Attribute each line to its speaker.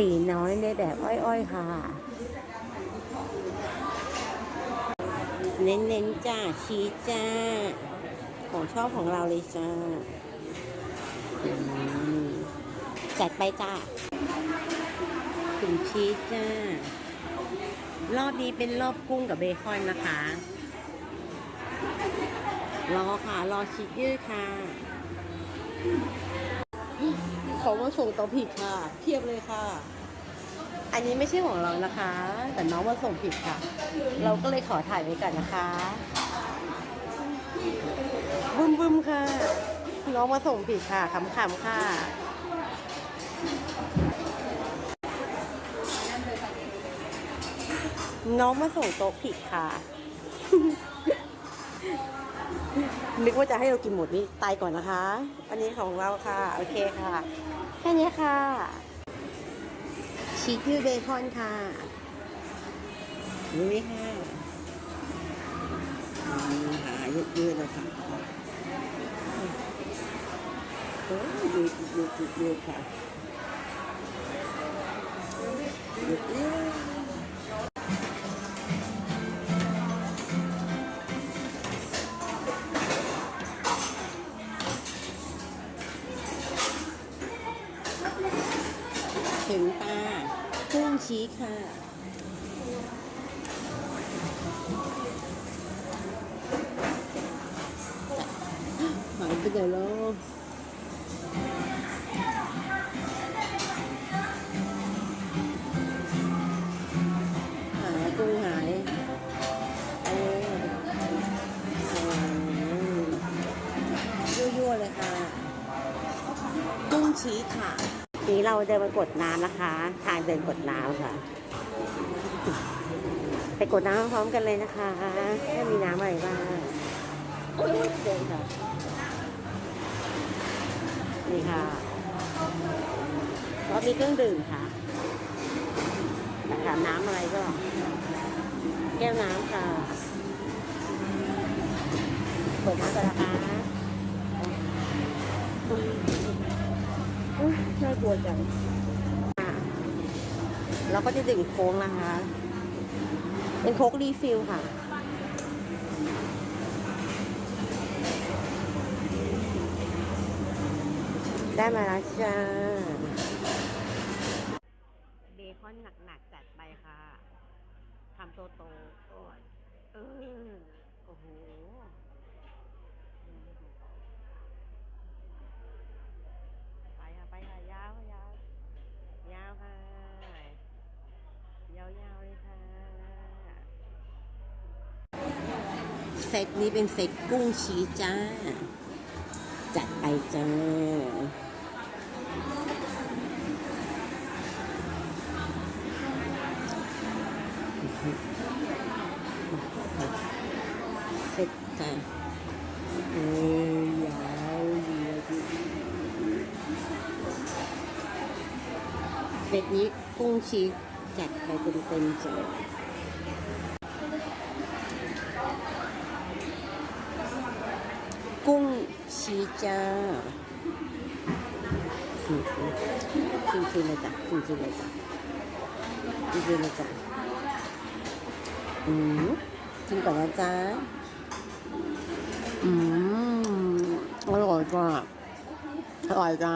Speaker 1: ตีน้อยในแบบอ้อยๆค่ะ เน้นๆจ้า ชีสจ้า ของชอบของเราเลยจ้า จัดไปจ้าถึงชีสจ้า รอบนี้เป็นรอบกุ้งกับเบคอนนะคะ รอค่ะ รอชีสยืดค่ะ เขามาส่งต่อผิดค่ะ เทียบเลยค่ะ อันนี้ไม่ใช่ของเรานะคะ แต่น้องมาส่งผิดค่ะ เราก็เลยขอถ่ายไว้ก่อนนะคะบึ้มบึ้มค่ะ น้องมาส่งผิดค่ะขำๆค่ะน้องมาส่งโต๊ะผิดค่ะ นึกว่าจะให้เรากินหมดนี่ตายก่อนนะคะ อันนี้ของเราค่ะ โอเคค่ะ แค่นี้ค่ะ ชีสยืดเบคอนค่ะ นี่ไหมค่ะอืมหายืดๆเลยค่ะโอ้ยยืดยืดยืดยืดค่ะยืดยื ชีสค่ะ หายไปไหนแล้วหายกุ้งหายเออยั่วๆเลยค่ะ กุ้งชีสค่ะ นี้เราเดินมากดน้ำนะคะ ทางเดินกดน้ำค่ะ ไปกดน้ำพร้อมกันเลยนะคะว่ามีน้ำอะไรบ้างเดินค่ะ นี่ค่ะรอบนี้เครื่องดื่มค่ะถามน้ำอะไรก็ แก้วน้ำค่ะเปิดน้ำก่อนนะคะอุ๊ย น่ากลัวจังอะเราก็จะดื่มโค้งนะคะ เป็นโค้กรีฟิลค่ะได้มาแล้วจ้าเบคอนหนักๆจัดไปค่ะ ทำโตโตๆก่อนเออโอ้โห ไปค่ะ ไปค่ะ ยาวค่ะยาวยาวค่ะ ยาวๆเลยค่ะ เซตนี้เป็นเซตกุ้งชีจ้า จัดไปจ้าเสร็จจ้ะเอ้ยยาวเหยียดเสร็จนี้กุ้งชีจัดไปเต็มๆจ้ะกุ้ง ชีจ้าชิมชิมชิมเลยจ้ะชิมชิมเลยจ้ะชิมชิมเลยจ้ะอืมชินก่อนนะจ้าอืมอร่อยจ้าอร่อยจ้า